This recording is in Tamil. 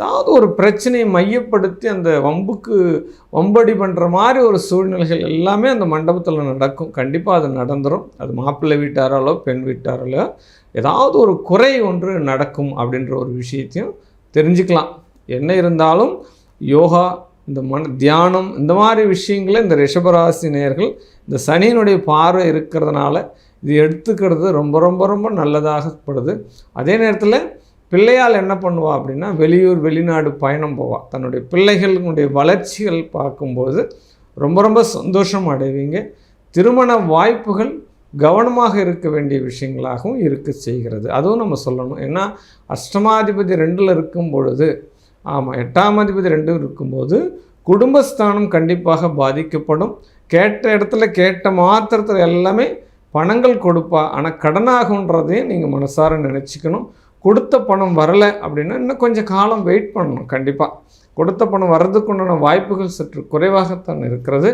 ஏதாவது ஒரு பிரச்சனையை மையப்படுத்தி அந்த வம்புக்கு வம்படி பண்ணுற மாதிரி ஒரு சூழ்நிலைகள் எல்லாமே அந்த மண்டபத்தில் நடக்கும். கண்டிப்பாக அது நடந்துடும் அது மாப்பிள்ளை வீட்டாராலோ பெண் வீட்டாராலோ ஏதாவது ஒரு குறை ஒன்று நடக்கும் அப்படின்ற ஒரு விஷயத்தையும் தெரிஞ்சுக்கலாம். என்ன இருந்தாலும் யோகா இந்த மன தியானம் இந்த மாதிரி விஷயங்களை இந்த ரிஷபராசி நேர்கள் இந்த சனியினுடைய பார்வை இருக்கிறதுனால இது எடுத்துக்கிறது ரொம்ப ரொம்ப ரொம்ப நல்லதாகப்படுது அதே நேரத்தில் பிள்ளையால் என்ன பண்ணுவாள் அப்படின்னா வெளியூர் வெளிநாடு பயணம் போவாள் தன்னுடைய பிள்ளைகளுடைய வளர்ச்சிகள் பார்க்கும்போது ரொம்ப ரொம்ப சந்தோஷம் அடைவீங்க. திருமண வாய்ப்புகள் கவனமாக இருக்க வேண்டிய விஷயங்களாகவும் இருக்க செய்கிறது. அதுவும் நம்ம சொல்லணும். ஏன்னா அஷ்டமாதிபதி ரெண்டில் இருக்கும் பொழுது ஆமாம் எட்டாம் அதிபதி ரெண்டும் இருக்கும்போது குடும்பஸ்தானம் கண்டிப்பாக பாதிக்கப்படும். கேட்ட இடத்துல கேட்ட மாத்திரத்தில் எல்லாமே பணங்கள் கொடுப்பா. ஆனால் கடனாகுன்றதையும் நீங்கள் மனசார நினச்சிக்கணும். கொடுத்த பணம் வரலை அப்படின்னா இன்னும் கொஞ்சம் காலம் வெயிட் பண்ணணும். கண்டிப்பாக கொடுத்த பணம் வர்றதுக்குண்டான வாய்ப்புகள் சற்று குறைவாகத்தான் இருக்கிறது.